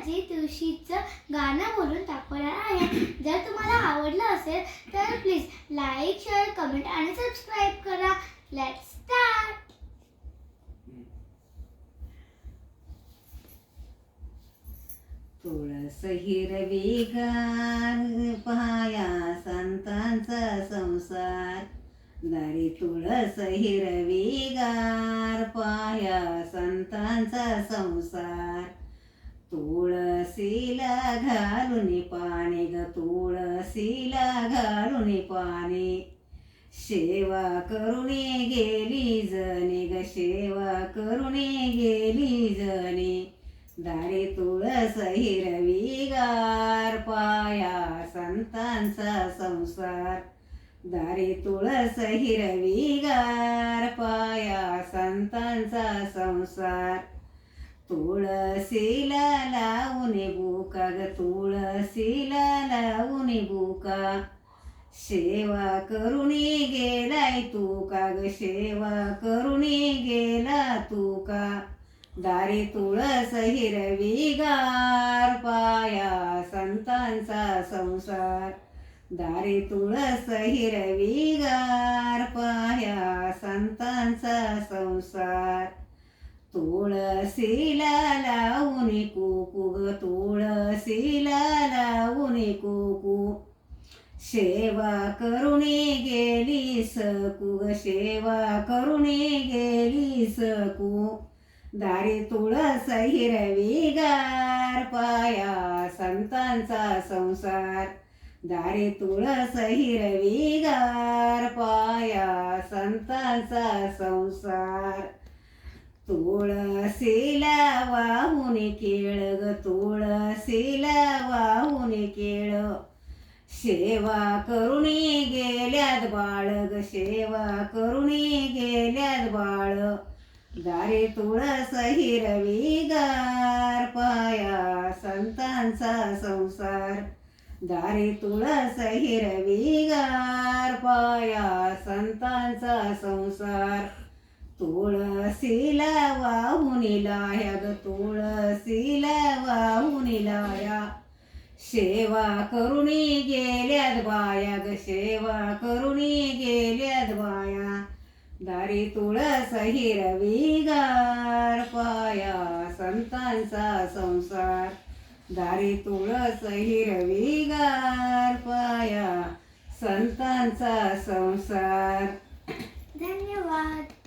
माझी तुळशीचं गाणं बोलून दाखवणार आहे. जर तुम्हाला आवडलं असेल तर प्लीज लाईक शेअर कमेंट आणि सबस्क्राईब करा. लेट्स स्टार्ट तुळस हिरवी गार पाया संतांचा संसार. दारी तुळस हिरवी गार पाया संतांचा संसार. तुळसीला घालून पाणी ग तुळसीला घालून पाणी. सेवा करुणी गेली जणी ग सेवा करुणे गेली जणी. दारे तुळस हिरवी गार पाया संतांचा संसार. दारे तुळस हिरवी गार पाया संतांचा संसार. तुळसीला लावून बुका ग तुळसीला लावून बुका सेवा करुणी गेलाय तू का ग सेवा करुणी गेला तू का दारी तुळस हिरवी गार पाया संतांचा संसार दारी तुळस हिरवी गार पाया संतांचा संसार तुळसीला लावून कुकू ग तुळसीला लावून कुकू. सेवा करुणी गेली सकू ग सेवा करुणी गेली सकू. दारी तुळस हिरवी गार पाया संतांचा संसार. दारी तुळस हिरवी गार पाया संतांचा संसार. तुळसीला वाहून केळ ग तुळसीला वाहून केळ. सेवा करुणी गेल्यात बाळ ग सेवा करुणी गेल्यात बाळ. दारे तुळस हिरवी गार पाया संतांचा संसार. दारे तुळस हिरवी गार पाया संतांचा संसार. तुळसीला वाहून लाया ग तुळसीला वाहून लाया सेवा करुणी गेल्यात बाया ग सेवा करुणी गेल्यात बाया दारी तुळस हिरवी गार पाया संतांचा संसार. दारी तुळस हिरवी गार पाया संतांचा संसार. धन्यवाद.